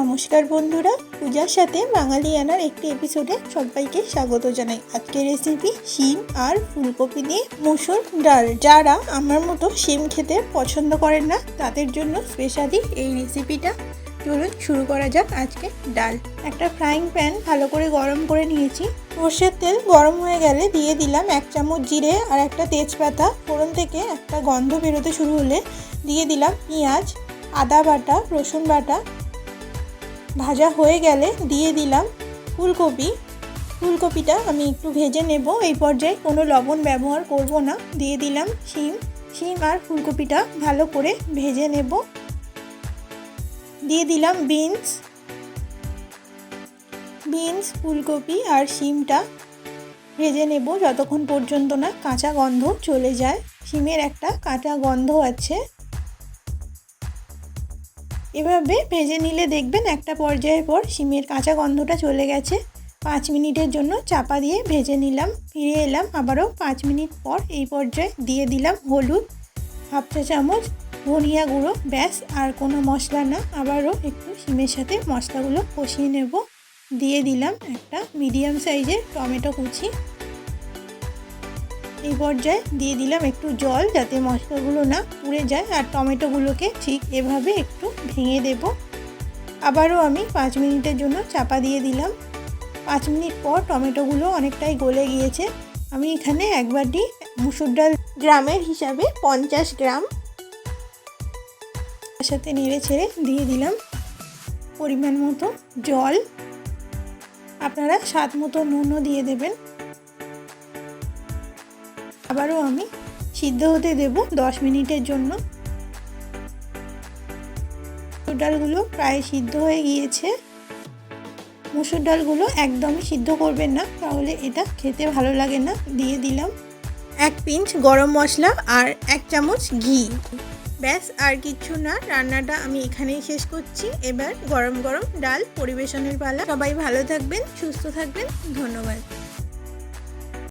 নমস্কার বন্ধুরা, পূজার সাথে বাঙালিয়ানার একটি এপিসোডে সবাইকে স্বাগত জানাই। আজকের রেসিপি শিম আর ফুলকপি দিয়ে মুসুর ডাল। যারা আমার মতো শিম খেতে পছন্দ করেন না, তাদের জন্য স্পেশালি এই রেসিপিটা চলুন শুরু করা যাক আজকে ডাল। একটা ফ্রাইং প্যান ভালো করে গরম করে নিয়েছি। সর্ষের তেল গরম হয়ে গেলে দিয়ে দিলাম এক চামচ জিরে আর একটা তেজপাতা। ফোড়ন থেকে একটা গন্ধ বেরোতে শুরু হলে দিয়ে দিলাম পেঁয়াজ, আদা বাটা, রসুন বাটা ভাজা হয়ে গেলে দিয়ে দিলাম ফুলকপি। ফুলকপিটা আমি একটু ভেজে নেব। এই পর্যায়ে কোনো লবণ ব্যবহার করব না। দিয়ে দিলাম শিম। শিম আর ফুলকপিটা ভালো করে ভেজে নেব। দিয়ে দিলাম বিনস। বিনস, ফুলকপি আর শিমটা ভেজে নেব যতক্ষণ পর্যন্ত না কাঁচা গন্ধ চলে যায়। শিমের একটা কাঁচা গন্ধ আছে। এভাবে ভেজে নিলে দেখবেন একটা পর্যায়ের পর শিমের কাঁচা গন্ধটা চলে গেছে। পাঁচ মিনিটের জন্য চাপা দিয়ে ভেজে নিলাম। ফিরে এলাম, আবারও পাঁচ মিনিট পর এই পর্যায়ে দিয়ে দিলাম হলুদ, হাফ চা চামচ ধনিয়া গুঁড়ো, ব্যাস, আর কোনো মশলা না। আবারও একটু শিমের সাথে মশলাগুলো কষিয়ে নেব। দিয়ে দিলাম একটা মিডিয়াম সাইজের টমেটো কুচি। এই পর্যায়ে দিয়ে দিলাম একটু জল যাতে মশলাগুলো না পুড়ে যায় আর টমেটোগুলোকে ঠিক এভাবে একটু ভেঙে দেব। আবারও আমি পাঁচ মিনিটের জন্য চাপা দিয়ে দিলাম। পাঁচ মিনিট পর টমেটোগুলো অনেকটাই গলে গিয়েছে। আমি এখানে একবারটি মুসুর ডাল গ্রামের হিসাবে পঞ্চাশ গ্রাম সাথে নেড়ে ছেড়ে দিয়ে দিলাম পরিমাণ মতো জল। আপনারা স্বাদ মতো নুনও দিয়ে দেবেন। আবারও আমি সিদ্ধ হতে দেব দশ মিনিটের জন্য। মুসুর ডালগুলো প্রায় সিদ্ধ হয়ে গিয়েছে। মুসুর ডালগুলো একদমই সিদ্ধ করবেন না, তাহলে এটা খেতে ভালো লাগে না, দিয়ে দিলাম এক পিঞ্চ গরম মশলা আর এক চামচ ঘি। ব্যাস, আর কিচ্ছু না, রান্নাটা আমি এখানেই শেষ করছি। এবার গরম গরম ডাল পরিবেশনের পালা। সবাই ভালো থাকবেন, সুস্থ থাকবেন, ধন্যবাদ।